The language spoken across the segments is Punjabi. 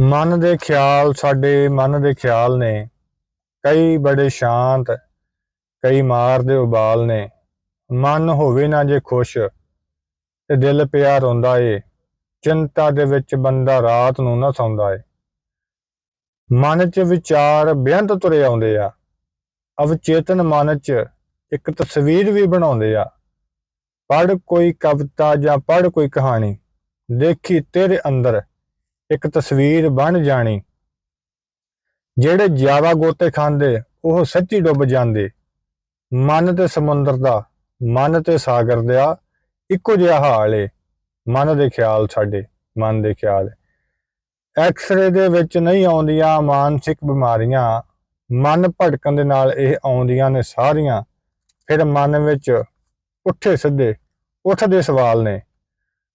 ਮਨ ਦੇ ਖਿਆਲ ਸਾਡੇ ਮਨ ਦੇ ਖਿਆਲ ਨੇ। ਕਈ ਬੜੇ ਸ਼ਾਂਤ, ਕਈ ਮਾਰ ਦੇ ਉਬਾਲ ਨੇ। ਮਨ ਹੋਵੇ ਨਾ ਜੇ ਖੁਸ਼, ਤੇ ਦਿਲ ਪਿਆ ਰੋਂਦਾ ਏ। ਚਿੰਤਾ ਦੇ ਵਿੱਚ ਬੰਦਾ ਰਾਤ ਨੂੰ ਨਾ ਸੌਂਦਾ ਏ। ਮਨ 'ਚ ਵਿਚਾਰ ਬੇਅੰਤ ਤੁਰੇ ਆਉਂਦੇ ਆ। ਅਵਚੇਤਨ ਮਨ 'ਚ ਇੱਕ ਤਸਵੀਰ ਵੀ ਬਣਾਉਂਦੇ ਆ। ਪੜ ਕੋਈ ਕਵਿਤਾ ਜਾਂ ਪੜ ਕੋਈ ਕਹਾਣੀ। ਦੇਖੀ ਤੇਰੇ ਅੰਦਰ ਇੱਕ ਤਸਵੀਰ ਬਣ ਜਾਣੀ। ਜਿਹੜੇ ਜ਼ਿਆਦਾ ਗੋਤੇ ਖਾਂਦੇ, ਉਹ ਸੱਚੀ ਡੁੱਬ ਜਾਂਦੇ। ਮਨ ਤੇ ਸਮੁੰਦਰ ਦਾ, ਮਨ ਤੇ ਸਾਗਰ ਦਾ ਇੱਕੋ ਜਿਹਾ ਹਾਲ ਏ। ਮਨ ਦੇ ਖਿਆਲ ਸਾਡੇ, ਮਨ ਦੇ ਖਿਆਲ। ਐਕਸਰੇ ਦੇ ਵਿੱਚ ਨਹੀਂ ਆਉਂਦੀਆਂ ਮਾਨਸਿਕ ਬਿਮਾਰੀਆਂ। ਮਨ ਭਟਕਣ ਦੇ ਨਾਲ ਇਹ ਆਉਂਦੀਆਂ ਨੇ ਸਾਰੀਆਂ। ਫਿਰ ਮਨ ਵਿੱਚ ਉੱਠੇ ਸਿੱਧੇ, ਉੱਠਦੇ ਸਵਾਲ ਨੇ।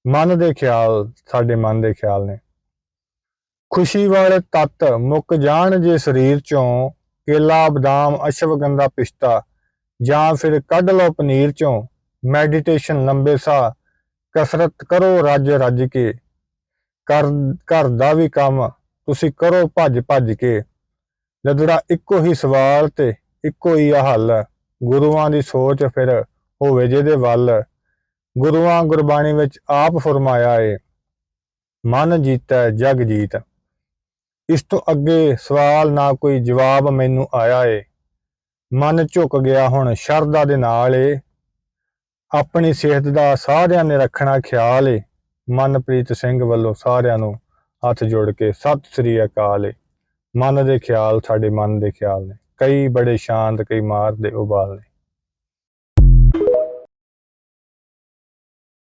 ਮਨ ਦੇ ਖਿਆਲ ਸਾਡੇ ਮਨ ਦੇ ਖਿਆਲ ਨੇ। ਖੁਸ਼ੀ ਵਾਲੇ ਤੱਤ ਮੁੱਕ ਜਾਣ ਜੇ ਸਰੀਰ ਚੋਂ ਕੇਲਾ, ਬਦਾਮ ਅਸ਼ਵਗੰਧਾ ਪਿਸਤਾ ਜਾਂ ਫਿਰ ਕੱਢ ਲਓ ਪਨੀਰ ਚੋਂ ਮੈਡੀਟੇਸ਼ਨ ਲੰਬੇ ਸਾਹ, ਕਸਰਤ ਕਰੋ ਰੱਜ ਰੱਜ ਕੇ। ਕਰ, ਘਰ ਦਾ ਵੀ ਕੰਮ ਤੁਸੀਂ ਕਰੋ ਭੱਜ ਭੱਜ ਕੇ। ਲਦੜਾ ਇੱਕੋ ਹੀ ਸਵਾਲ ਤੇ ਇੱਕੋ ਹੀ ਆ ਹੱਲ। ਗੁਰੂਆਂ ਦੀ ਸੋਚ ਫਿਰ ਹੋਵੇ ਜਿਹਦੇ ਵੱਲ। ਗੁਰੂਆਂ ਗੁਰਬਾਣੀ ਵਿੱਚ ਆਪ ਫਰਮਾਇਆ ਏ, ਮਨ ਜੀਤੈ ਜਗ ਜੀਤ। ਇਸ ਤੋਂ ਅੱਗੇ ਸਵਾਲ ਨਾ ਕੋਈ ਜਵਾਬ ਮੈਨੂੰ ਆਇਆ ਏ। ਮਨ ਝੁਕ ਗਿਆ ਹੁਣ, ਸ਼ਰਧਾ ਦੇ ਨਾਲ ਏ। ਆਪਣੀ ਸਿਹਤ ਦਾ ਸਾਰਿਆਂ ਨੇ ਰੱਖਣਾ ਖਿਆਲ ਏ। ਮਨਪ੍ਰੀਤ ਸਿੰਘ ਵੱਲੋਂ ਸਾਰਿਆਂ ਨੂੰ ਹੱਥ ਜੋੜ ਕੇ ਸਤਿ ਸ੍ਰੀ ਅਕਾਲ ਏ। ਮਨ ਦੇ ਖਿਆਲ ਸਾਡੇ ਮਨ ਦੇ ਖਿਆਲ ਨੇ। ਕਈ ਬੜੇ ਸ਼ਾਂਤ, ਕਈ ਮਾਰ ਦੇ ਉਬਾਲ ਨੇ।